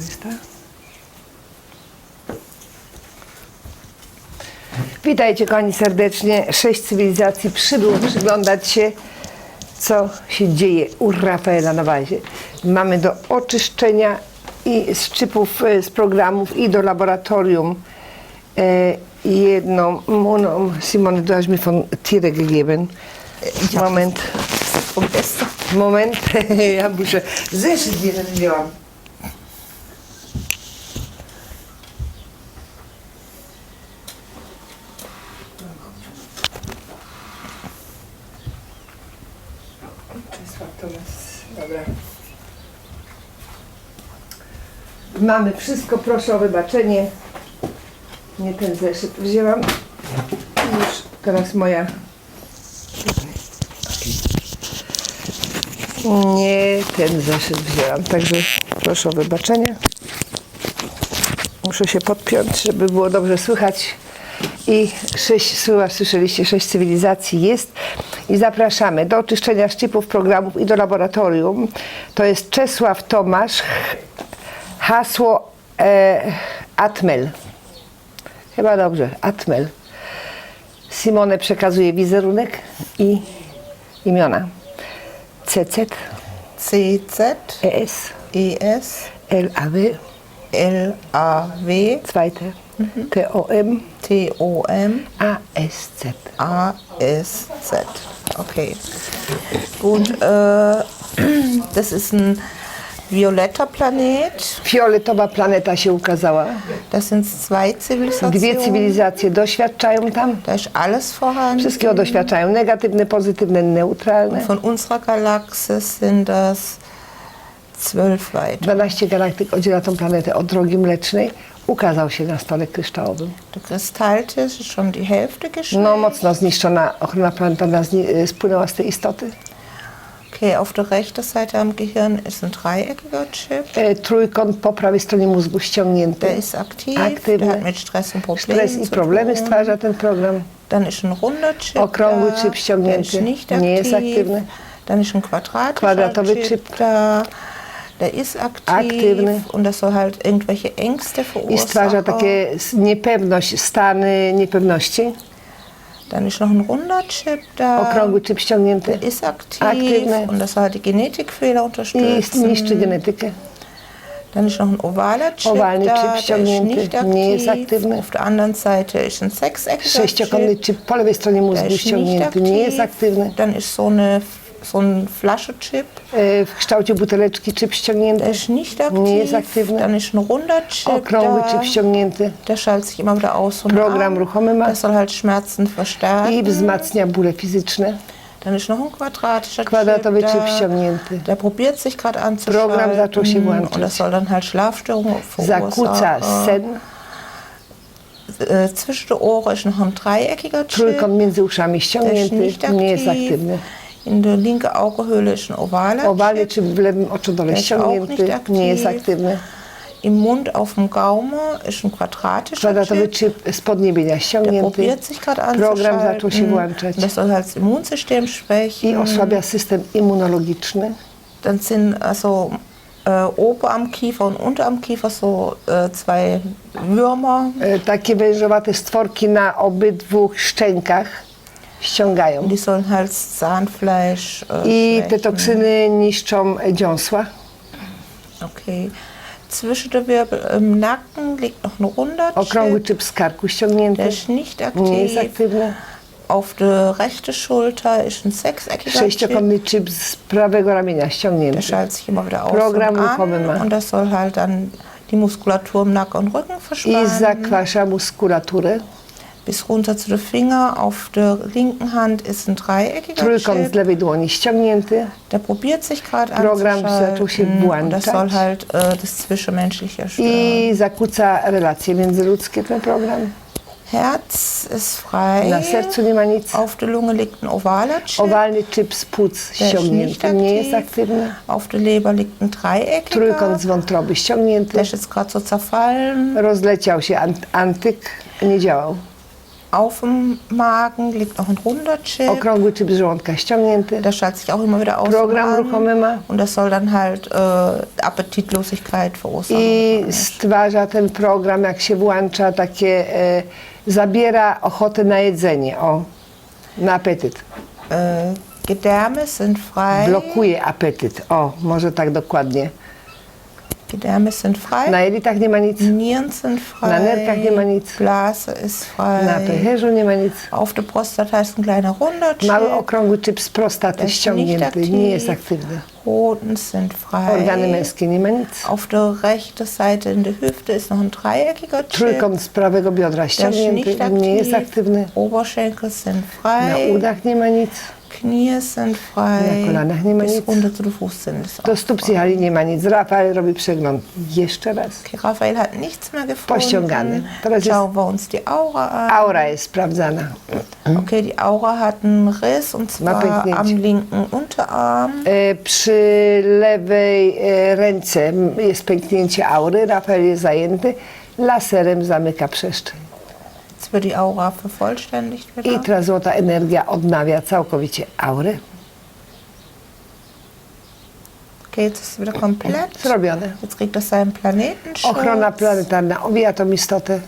Reszta. Witajcie kochani serdecznie. Sześć cywilizacji przybyło przyglądać się, co się dzieje u Rafaela na bazie. Mamy do oczyszczenia i z czypów e, z programów i do laboratorium e, jedną Mono Simone, mir von Tiere gegeben. Moment. Moment, ja muszę zeszyt jeden. Tomas, dobra. Mamy wszystko, proszę o wybaczenie. Nie ten zeszyt wzięłam. Już teraz moja Nie, ten zeszyt wzięłam, także proszę o wybaczenie. Muszę się podpiąć, żeby było dobrze słychać. I sześć, słyszeliście, sześć cywilizacji jest. I zapraszamy do oczyszczenia szczypów, programów i do laboratorium. To jest Czesław Tomasz, hasło e, Atmel. Chyba dobrze, Atmel. Simone przekazuje wizerunek i imiona. CZ, CZ, ES, ES, LAW, LAW, zweite, TOM, TOM, ASZ. ASZ. Okay. Gut, äh, das ist ein violetter Planet. Fioletowa planeta się ukazała. Das sind zwei Dwie Zivilisationen. cywilizacje doświadczają tam. Da ist alles vorhanden. Wszystkiego doświadczają. Negatywne, pozytywne, neutralne. Von unserer Galaxie sind das zwölf weiter. 12 galaktyk oddziela tą planetę od drogi mlecznej. Ukazał się na stole kryształowym. Der Kristalltisch ist schon die Hälfte geschnitten. No mocno zniszczona ochrona planetana zni- spłynęła z tej istoty. Okay, auf der rechten Seite am Gehirn ist ein dreieckiger Chip. E, trójkąt po prawej stronie mózgu ściągnięty. Der ist aktiv, Aktywny. der hat mit Stress und Problemen Stres i zu problemy tun. stwarza ten program. Dann ist ein runder Chip Okrągły da, chip der ist ściągnięty. nicht Nie jest aktiv. aktywny. Dann ist ein quadratischer Kwadratowy Chip, chip. da, der ist aktiv Aktywny. und das soll halt irgendwelche Ängste I stwarza verursachen. takie s- niepewność, stany niepewności. Dann ist noch ein runder Chip da, Okrągły chip ściągnięty der ist aktiv Aktywny. und das soll halt die Genetikfehler i unterstützen. niszczy genetykę. Dann ist noch ein ovaler Chip Owalny da, chip der ist ściągnięty, nicht nie jest aktiv. aktywny. Auf der anderen Seite ist ein sechseckiger Sześciokątny Chip. chip po lewej stronie Der mózgu ist nicht ściągnięty, nie jest aktywny. Dann ist so, eine, so ein Flaschechip, E, W kształcie buteleczki chip ściągnięty, ist nicht aktiv. Nie jest aktywny. Dann ist ein runder Chip okrągły da, chip ściągnięty der schaltet sich immer wieder aus und Program an. ruchomy ma. Der soll halt Schmerzen verstärken. i wzmacnia bóle fizyczne. Dann ist noch ein quadratischer Kwadratowy Chip chip da. ściągnięty. Der probiert sich gerade anzuschalten. Program zaczął się włączać. Und das soll dann halt Schlafstörungen Zakłóca verursachen. sen, Äh, zwischen den Ohren ist noch ein dreieckiger Chip. trójkąt między uszami ściągnięty, nie jest aktywny. In der linken Augenhöhle ist ein ovaler Owalny chip w lewym auch ściągnięty, nicht nie jest aktywny. Im Mund auf dem Gaumen ist ein quadratischer Kwadratowy Chip. chip z podniebienia Der ściągnięty probiert sich gerade Program zaczął się włączać. Das soll halt das Immunsystem i schwächen. osłabia system immunologiczny. Dann sind also äh, oben am Kiefer und unter am Kiefer so äh, zwei Würmer. E, Takie wężowate stworki na obydwu szczękach ściągają. Zahnfleisch äh, I te toksyny niszczą dziąsła. Okay. Zwischen der Wirbel im Nacken liegt noch ein runder Okrągły Chip. czyp z karku ściągnięty. Der ist nicht Nie jest aktywny. Auf der rechten Schulter ist ein sechseckiger Chip. Z prawego ramienia Der ściągnięty. schaltet sich immer wieder aus Program und ma. an. Und das soll halt dann die Muskulatur im Nacken und Rücken I verspannen. zakwasza muskulaturę. Bis runter zu den Finger. Auf der linken Hand ist ein dreieckiger Trójkąt z Chip. lewej dłoni ściągnięty. Der probiert sich gerade Program zaczął się anzuschalten. Und das włączać. soll halt äh, das Zwischenmenschliche stören. I zakłóca relacje międzyludzkie ten program. Herz ist frei. Na sercu nie ma nic. Auf der Lunge liegt ein ovaler Chip. Owalny czyp z płuc ist nicht ściągnięty. Nie jest aktiv. aktywny. Auf der Leber liegt ein dreieckiger. Trójkąt z wątroby ściągnięty. Der ist gerade so zerfallen. Rozleciał się ant- antyk, nie działał. Auf dem Magen, liegt noch ein runder Chip. Okrągły czyp z żołądka ściągnięty. Der schaltet sich auch immer wieder aus. Program dem Magen. ruchomy ma. Und das soll dann halt äh, Appetitlosigkeit verursachen. I stwarza ten program, jak się włącza, takie, e, zabiera ochotę na jedzenie, o, na apetyt. Äh, Gedärme sind frei. Blokuje apetyt, o, może tak dokładnie. Gedärme sind frei. Na jelitach nie ma nic, Nieren sind frei. Na nerkach nie ma nic. Blase ist frei. na pęcherzu nie ma nic. Auf der Prostata ist ein kleiner runder Chip. Mały okrągły czyp z prostaty ściągnięty, nie jest aktywny. Hoden sind frei. Organy męskie nie ma nic. Auf der rechten Seite in der Hüfte ist noch ein dreieckiger Chip. Trójkąt z prawego biodra ściągnięty, nie jest aktywny. Oberschenkel sind Na frei. udach nie ma nic. Knie sind frei. Na kolanach nie ma Bis nic. runter zu Fußzehen ist Do stóp frei. psychali nie ma nic. Rafael robi przegląd jeszcze raz. Okay, Raphael hat nichts mehr gefunden. Pościągany. Teraz jest- Schauen wir uns die Aura an. Aura jest sprawdzana. Okay, die Aura hat einen Riss und zwar am linken Unterarm. E, Przy lewej e, ręce m, jest pęknięcie aury. Rafael jest zajęty. Laserem zamyka przestrzeń. Jetzt wird die Aura vervollständigt I wieder. teraz złota energia odnawia całkowicie aurę. Okay, jetzt ist es wieder komplett. Zrobione. Jetzt kriegt er seinen Planetenschutz. Ochrona planetarna owija tą istotę.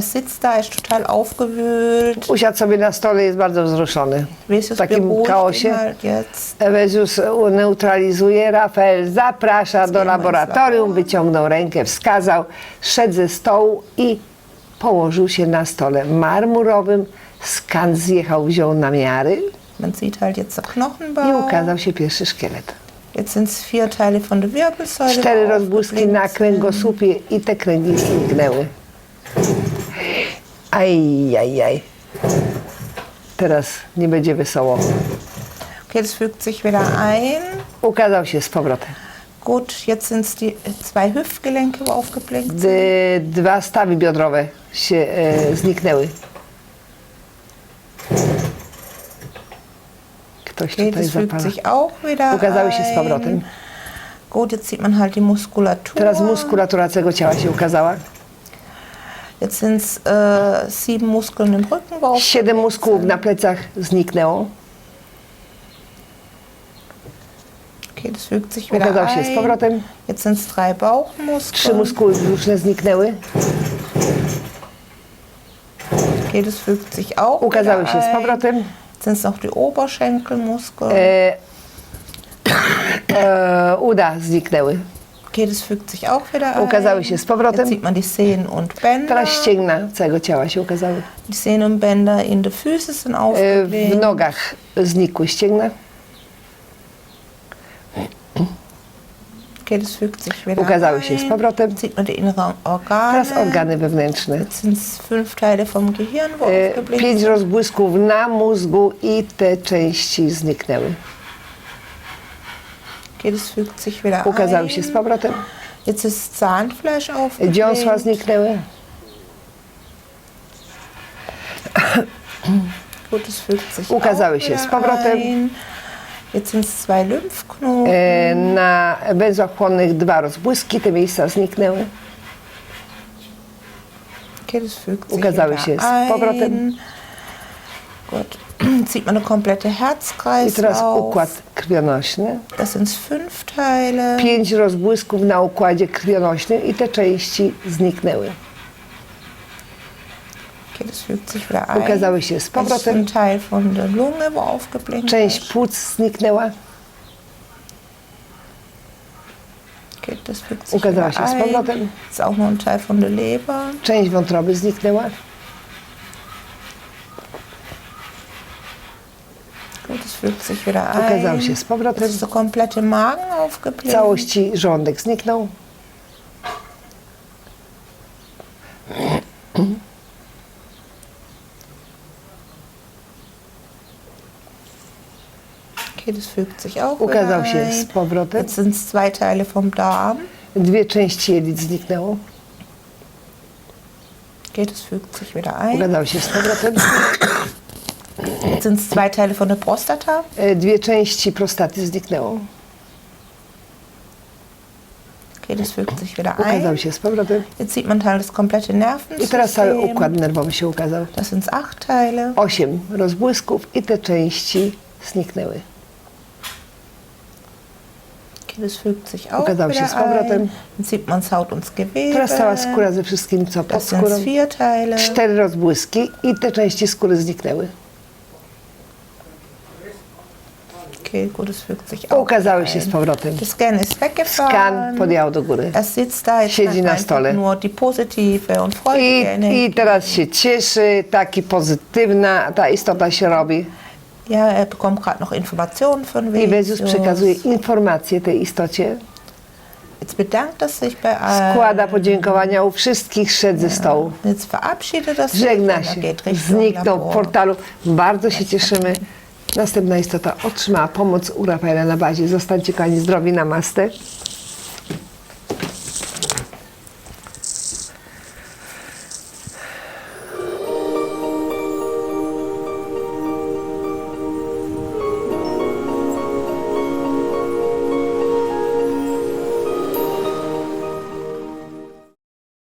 Sitzt da, ist total aufgewühlt. Usiadł sobie na stole, jest bardzo wzruszony. W takim jetzt. Ewezius neutralizuje, Rafael zaprasza do laboratorium, wyciągnął rękę, wskazał, szedł ze stołu i położył się na stole marmurowym. Skan zjechał, wziął namiary Man sieht halt jetzt i ukazał się pierwszy szkielet. Jetzt sind es vier Teile von der Wirbelsäule. Cztery rozbłyski na kręgosłupie i te kręgi zniknęły. Ajajaj. Teraz nie będzie wesoło. Das fügt sich wieder ein. Ukazał się z powrotem. Gut, jetzt sind es die zwei Hüftgelenke, die aufgeblinkt sind. Dwa stawy biodrowe się e, zniknęły. Ktoś Okay, tutaj das fügt zapala. sich auch wieder Ukazały się z ein. powrotem. Gut, jetzt sieht man halt die Muskulatur. Teraz muskulatura całego ciała się ukazała. Jetzt sind es äh, sieben Muskeln im Siedem muskułów na plecach zniknęło. Okay, das fügt sich wieder Ukazał się z ein. powrotem. Jetzt sind es drei Trzy Bauchmuskeln. muskuły brzuszne zniknęły. Okay, das fügt sich auch Ukazały wieder się z ein. powrotem. Jetzt sind es noch die Oberschenkelmuskeln. E, e, uda zniknęły. Okay, das fügt sich auch wieder ein. Ukazały się z powrotem. Jetzt sieht man die Sehnen und Bänder. Teraz ścięgna całego ciała się ukazały. Die Sehnen und Bänder in den Füßen sind E, w nogach znikły ścięgna. Okay, das fügt sich wieder Ukazały ein. się z powrotem. Jetzt sieht man die inneren Organe. Teraz organy wewnętrzne. Jetzt sind fünf Teile vom Gehirn, wo E, Pięć rozbłysków na mózgu i te części zniknęły. Fügt sich wieder Ukazały ein. się z powrotem. Jetzt ist Zahnfleisch aufgeblinkt. Dziąsła zniknęły. Gut, fügt sich Ukazały się z powrotem. ein. Jetzt sind zwei Lymphknoten. E, Na węzłach chłonnych dwa rozbłyski, te miejsca zniknęły. Okay, das fügt sich Ukazały się z powrotem. Gut. Jetzt sieht man eine komplette I teraz układ krwionośny. Das sind fünf Teile. Pięć rozbłysków na układzie krwionośnym i te części zniknęły. Okay, das fügt sich wieder ein. Ukazały się z powrotem. ein Teil von der Lunge, wo Część płuc zniknęła. Okay, das fügt sich Ukazała się z powrotem. Ist auch noch ein Teil von der Leber. Część wątroby zniknęła. Wieder ein. Ukazał się z powrotem. ist der komplette Magen W aufgeblinkt. całości żołądek zniknął. Okay, das fügt sich auch Ukazał się z powrotem. Jetzt sind zwei Teile vom Darm. Dwie części jelit zniknęło. Fügt sich wieder ein. Ukazał się z powrotem. Sind es zwei Teile von der Prostata. E, Dwie części prostaty zniknęło. Okay, das fügt sich wieder Ukazał ein. się z powrotem. Jetzt sieht man halt das komplette I teraz cały Nervensystem. układ nerwowy się ukazał. Das sind acht Teile. Osiem rozbłysków i te części zniknęły. Okay, das fügt sich auch Ukazał się wieder z powrotem. ein. Jetzt sieht man Haut und. Teraz cała skóra ze wszystkim, co pod Das sind skórą. vier Teile. Cztery rozbłyski i te części skóry zniknęły. Auch Ukazały się z powrotem. Skan podjęło do góry. Er Siedzi na stole. I. I teraz się cieszy, taki pozytywna ta istota się robi. Ja, er bekommt gerade noch Informationen von I Jezus Vesus. przekazuje informacje tej istocie. Jetzt bedankt er sich bei allen. Składa podziękowania u wszystkich, szedł ze stołu. Jetzt verabschiedet er sich. Żegna er się, zniknął w portalu. Bardzo się cieszymy. Następna istota otrzymała pomoc u Rafaela na bazie. Zostańcie kochani zdrowi, namaste.